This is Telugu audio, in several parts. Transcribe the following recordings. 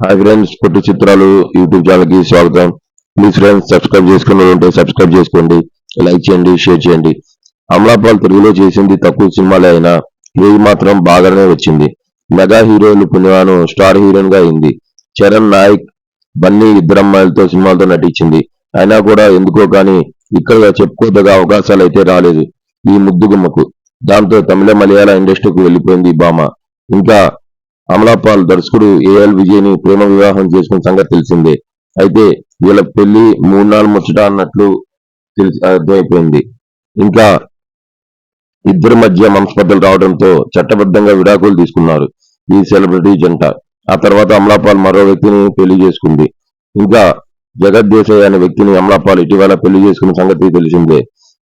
హాయ్ ఫ్రెండ్స్ పొట్టి చిత్రాలు యూట్యూబ్ ఛానల్కి స్వాగతం. ప్లీజ్ ఫ్రెండ్స్ సబ్స్క్రైబ్ చేసుకున్న ఉంటే సబ్స్క్రైబ్ చేసుకోండి లైక్ చేయండి షేర్ చేయండి. అమలాపాల్ తెలుగులో చేసింది తక్కువ సినిమాలే అయినా ఇది మాత్రం బాగానే వచ్చింది. మెగా హీరోయిన్ పుణ్యవాను స్టార్ హీరోయిన్గా అయింది. చరణ్ నాయక్ బన్నీ ఇద్దరమ్మాయిలతో సినిమాలతో నటించింది. అయినా కూడా ఎందుకో కానీ ఇక్కడ చెప్పుకోదగ్గ అవకాశాలు అయితే రాలేదు ఈ ముద్దుగుమ్మకు. దాంతో తమిళ మలయాళ ఇండస్ట్రీకి వెళ్ళిపోయింది బామ భామ. ఇంకా అమలాపాల్ దర్శకుడు ఏఎల్ విజయ్ని ప్రేమ వివాహం చేసుకున్న సంగతి తెలిసిందే. అయితే వీళ్ళ పెళ్ళి మూడు నాలుగు ముచ్చట అన్నట్లు తెలిసి అర్థమైపోయింది. ఇంకా ఇద్దరి మధ్య మనస్పర్ధలు రావడంతో చట్టబద్ధంగా విడాకులు తీసుకున్నారు ఈ సెలబ్రిటీ జంట. ఆ తర్వాత అమలాపాల్ మరో వ్యక్తిని పెళ్ళి చేసుకుంది. ఇంకా జగత్ అనే వ్యక్తిని అమలాపాల్ ఇటీవల పెళ్ళి చేసుకున్న సంగతి తెలిసిందే.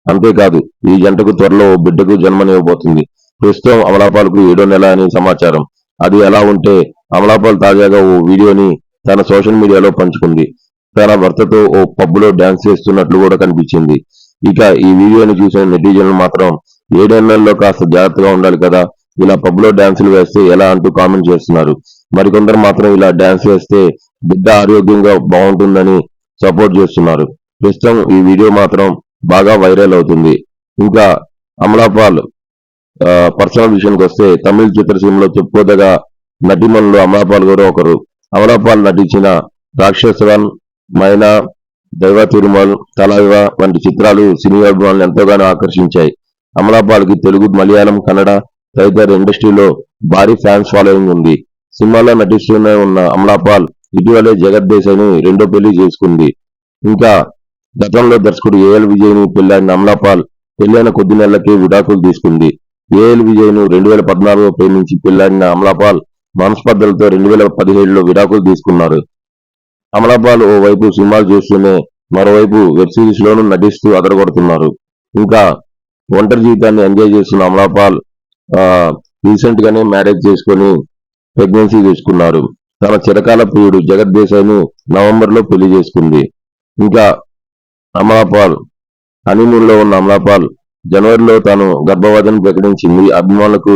అంతేకాదు ఈ జంటకు త్వరలో ఓ బిడ్డకు జన్మనివ్వబోతుంది. ప్రస్తుతం అమలాపాల్కు ఏడో నెల అని సమాచారం. అది ఎలా ఉంటే అమలాపాల్ తాజాగా ఓ వీడియోని తన సోషల్ మీడియాలో పంచుకుంది. తన భర్తతో ఓ పబ్బులో డాన్స్ చేస్తున్నట్లు కూడా కనిపించింది. ఇక ఈ వీడియోని చూసిన నెటిజన్లు మాత్రం ఏడేళ్ళలో కాస్త జాగ్రత్తగా ఉండాలి కదా ఇలా పబ్లో డాన్సులు వేస్తే ఎలా అంటూ కామెంట్ చేస్తున్నారు. మరికొందరు మాత్రం ఇలా డాన్స్ వేస్తే బిడ్డ ఆరోగ్యంగా బాగుంటుందని సపోర్ట్ చేస్తున్నారు. ప్రస్తుతం ఈ వీడియో మాత్రం బాగా వైరల్ అవుతుంది. ఇంకా అమలాపాల్ పర్సనల్ విషయానికి వస్తే తమిళ చిత్రసీమలో చెప్పుకోదగా నటిమణులు అమలాపాల్ కూడా ఒకరు. అమలాపాల్ నటించిన రాక్షసవన్ మైనా దైవ తిరుమల్ తలవివ వంటి చిత్రాలు సినీ అభిమానులు ఎంతగానో ఆకర్షించాయి. అమలాపాల్కి తెలుగు మలయాళం కన్నడ తదితర ఇండస్ట్రీలో భారీ ఫ్యాన్స్ ఫాలోయింగ్ ఉంది. సినిమాలో నటిస్తూనే ఉన్న అమలాపాల్ ఇటీవలే జగత్ దేశాయ్ని రెండో పెళ్ళి చేసుకుంది. ఇంకా గతంలో దర్శకుడు ఏఎల్ విజయ్ని పెళ్ళైన అమలాపాల్ పెళ్ళైన కొద్ది నెలలకే విడాకులు తీసుకుంది. ఏఎల్ విజయ్ను రెండు వేల పద్నాలుగులో ప్రేమించి పెళ్ళాడిన అమలాపాల్ మనస్పర్ధలతో రెండు వేల పదిహేడులో విడాకులు తీసుకున్నారు అమలాపాల్ ఓవైపు సినిమాలు చేస్తూనే మరోవైపు వెబ్ సిరీస్ లోనూ నటిస్తూ అదరగొడుతున్నారు. ఇంకా ఒంటరి జీవితాన్ని ఎంజాయ్ చేస్తున్న అమలాపాల్ రీసెంట్ గానే మ్యారేజ్ చేసుకొని ప్రెగ్నెన్సీ తీసుకున్నారు. తన చిరకాల ప్రియుడు జగత్ దేశాయ్ను నవంబర్లో పెళ్ళి చేసుకుంది. ఇంకా అమలాపాల్ హనీమూన్లో ఉన్న అమలాపాల్ జనవరిలో తాను గర్భవతిని ప్రకటించింది. అభిమానులకు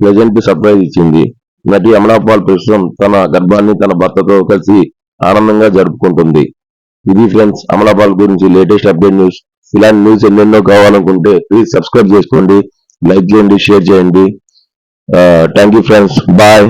ప్రెజెంట్ సర్ప్రైజ్ ఇచ్చింది. నటి అమలాపాల్ ప్రస్తుతం తన గర్భాన్ని తన భర్తతో కలిసి ఆనందంగా జరుపుకుంటుంది. ఇది ఫ్రెండ్స్ అమలాపాల్ గురించి లేటెస్ట్ అప్డేట్ న్యూస్. ఇలాంటి న్యూస్ ఎన్నెన్నో కావాలనుకుంటే ప్లీజ్ సబ్స్క్రైబ్ చేసుకోండి లైక్ చేయండి షేర్ చేయండి. Thank you friends bye